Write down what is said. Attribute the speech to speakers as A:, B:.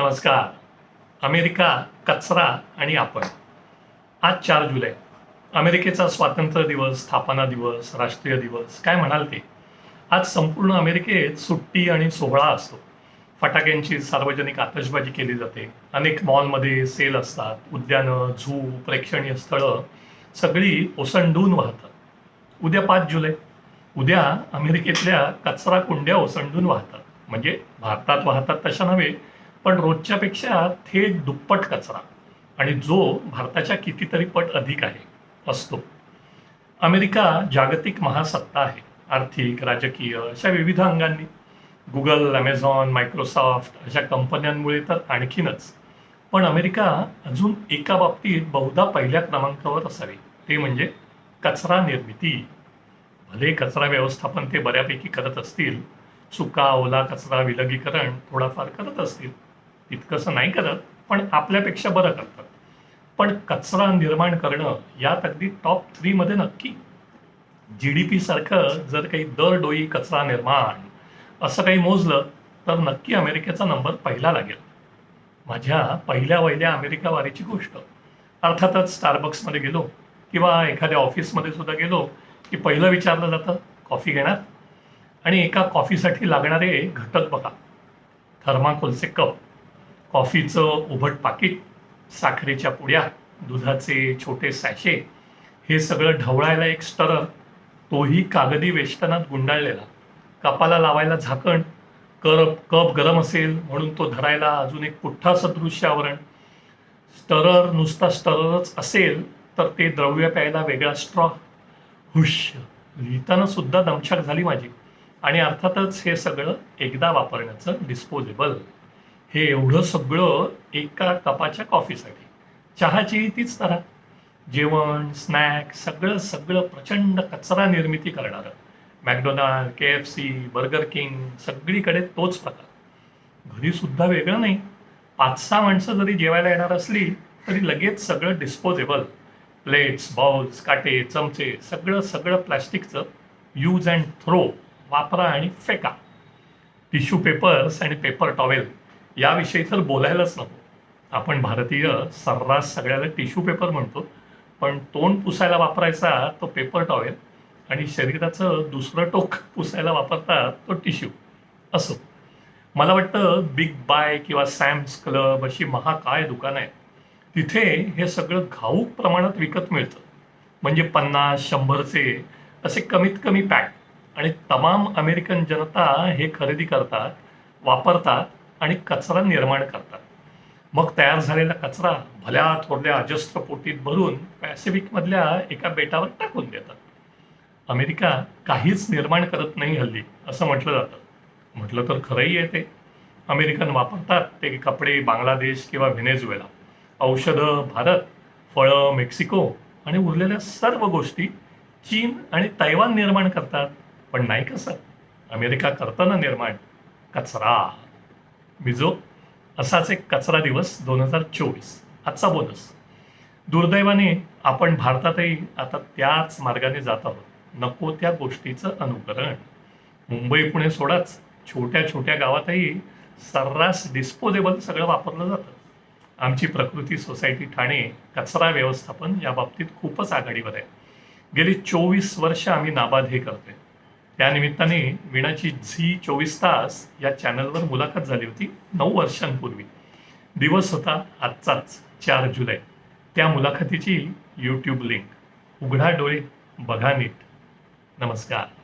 A: नमस्कार. अमेरिका कचरा आणि आपण. आज चार जुलै. अमेरिकेचा स्वातंत्र्य दिवस स्थापना दिवस राष्ट्रीय दिवस काय म्हणाल ते? आज संपूर्ण अमेरिकेत सुट्टी आणि सोहळा असतो. फटाक्यांची सार्वजनिक आतषबाजी केली जाते. अनेक मॉलमध्ये सेल असतात. उद्यानं झू प्रेक्षणीय स्थळं सगळी ओसंडून वाहतात. उद्या पाच जुलै. उद्या अमेरिकेतल्या कचरा कुंड्या ओसंडून वाहतात. म्हणजे भारतात वाहतात तशा नव्हे पण रोजच्यापेक्षा थेट दुप्पट कचरा आणि जो भारताच्या कितीतरी पट अधिक आहे असतो. अमेरिका जागतिक महासत्ता आहे. आर्थिक राजकीय अशा विविध अंगांनी. गुगल ॲमेझॉन मायक्रोसॉफ्ट अशा कंपन्यांमुळे तर आणखीनच. पण अमेरिका अजून एका बाबतीत बहुधा पहिल्या क्रमांकावर असावी. ते म्हणजे कचरा निर्मिती. भले कचरा व्यवस्थापन ते बऱ्यापैकी करत असतील सुका ओला कचरा विलगीकरण थोडाफार करत असतील इतकंसं नाही करत पण आपल्यापेक्षा बरं करतात. पण कचरा निर्माण करणं यात अगदी टॉप थ्रीमध्ये नक्की. जी डी पी सारखं जर काही दर डोई कचरा निर्माण असं काही मोजलं तर नक्की अमेरिकेचा नंबर पहिला लागेल. माझ्या पहिल्या वहिल्या अमेरिका वारीची गोष्ट. अर्थातच स्टारबक्समध्ये गेलो किंवा एखाद्या ऑफिसमध्ये सुद्धा गेलो की पहिलं विचारलं जातं कॉफी घेणार? आणि एका कॉफीसाठी लागणारे घटक बघा. थर्माकोलचे कप. कॉफीचं उभट पाकिट साखरेच्या पुड्या दुधाचे छोटे सॅशे हे सगळं ढवळायला एक स्टरर तोही कागदी वेष्टनात गुंडाळलेला. कपाला लावायला झाकण करप कप गरम असेल म्हणून तो धरायला अजून एक पुठ्ठा सदृश्य आवरण. स्टरर नुसता स्टररच असेल तर ते द्रव्य प्यायला वेगळा स्ट्रॉ. हुश लिहिताना सुद्धा दमछाक झाली माझी. आणि अर्थातच हे सगळं एकदा वापरण्याचं डिस्पोजेबल हे एवढं सगळं एका कपाच्या कॉफीसाठी. चहाची तीच तरा जेवण स्नॅक सगळं सगळं प्रचंड कचरा निर्मिती करणारं. McDonald K F C Burger King सगळीकडे तोच प्रकार. घरी सुद्धा वेगळं नाही. पाच सहा माणसं जरी जेवायला येणार असली तरी लगेच सगळं डिस्पोजेबल प्लेट्स बाउल्स काटे चमचे सगळं सगळं प्लॅस्टिकचं यूज अँड थ्रो वापरा आणि फेका. टिश्यू पेपर्स आणि पेपर टॉवेल याविषयी तर बोलायलाच नको. आपण भारतीय सर्रास सगळ्याला टिश्यू पेपर म्हणतो पण तोंड पुसायला वापरायचा तो पेपर टॉवेल आणि शरीराचं दुसरं टोक पुसायला वापरतात तो टिश्यू. असो. मला वाटतं बिग बाय किंवा सॅम्स क्लब अशी महाकाय दुकानं आहेत. तिथे हे सगळं घाऊक प्रमाणात विकत मिळतं. म्हणजे पन्नास शंभरचे असे कमीत कमी पॅक. आणि तमाम अमेरिकन जनता हे खरेदी करतात वापरतात आणि कचरा निर्माण करतात. मग तयार झालेला कचरा भल्या थोरल्या अजस्त्र पोटीत भरून पॅसिफिकमधल्या एका बेटावर टाकून देतात. अमेरिका काहीच निर्माण करत नाही हल्ली असं म्हटलं जातं. म्हटलं तर खरंही आहे ते. अमेरिकन वापरतात ते कपडे बांगलादेश किंवा व्हेनेझुएला. औषधं भारत फळं मेक्सिको आणि उरलेल्या सर्व गोष्टी चीन आणि तैवान निर्माण करतात. पण नाही कसं अमेरिका करताना निर्माण कचरा. विजो असाच एक कचरा दिवस दोन हजार चोवीस. आजचा बोनस. दुर्दैवाने आपण भारतातही आता त्याच मार्गाने जात आहोत. नको त्या गोष्टीचं अनुकरण. मुंबई पुणे सोडाच. छोट्या छोट्या गावातही सर्रास डिस्पोजेबल सगळं वापरलं जातं. आमची प्रकृती सोसायटी ठाणे कचरा व्यवस्थापन या बाबतीत खूपच आघाडीवर आहे. गेली चोवीस वर्ष आम्ही नाबाद हे करतोय. त्यानिमित्ताने विणाची झी चोवीस तास या चॅनलवर मुलाखत झाली होती नऊ वर्षांपूर्वी. दिवस होता आजचाच चार जुलै. त्या मुलाखतीची यूट्यूब लिंक उघडा डोळे बघा नीट. नमस्कार.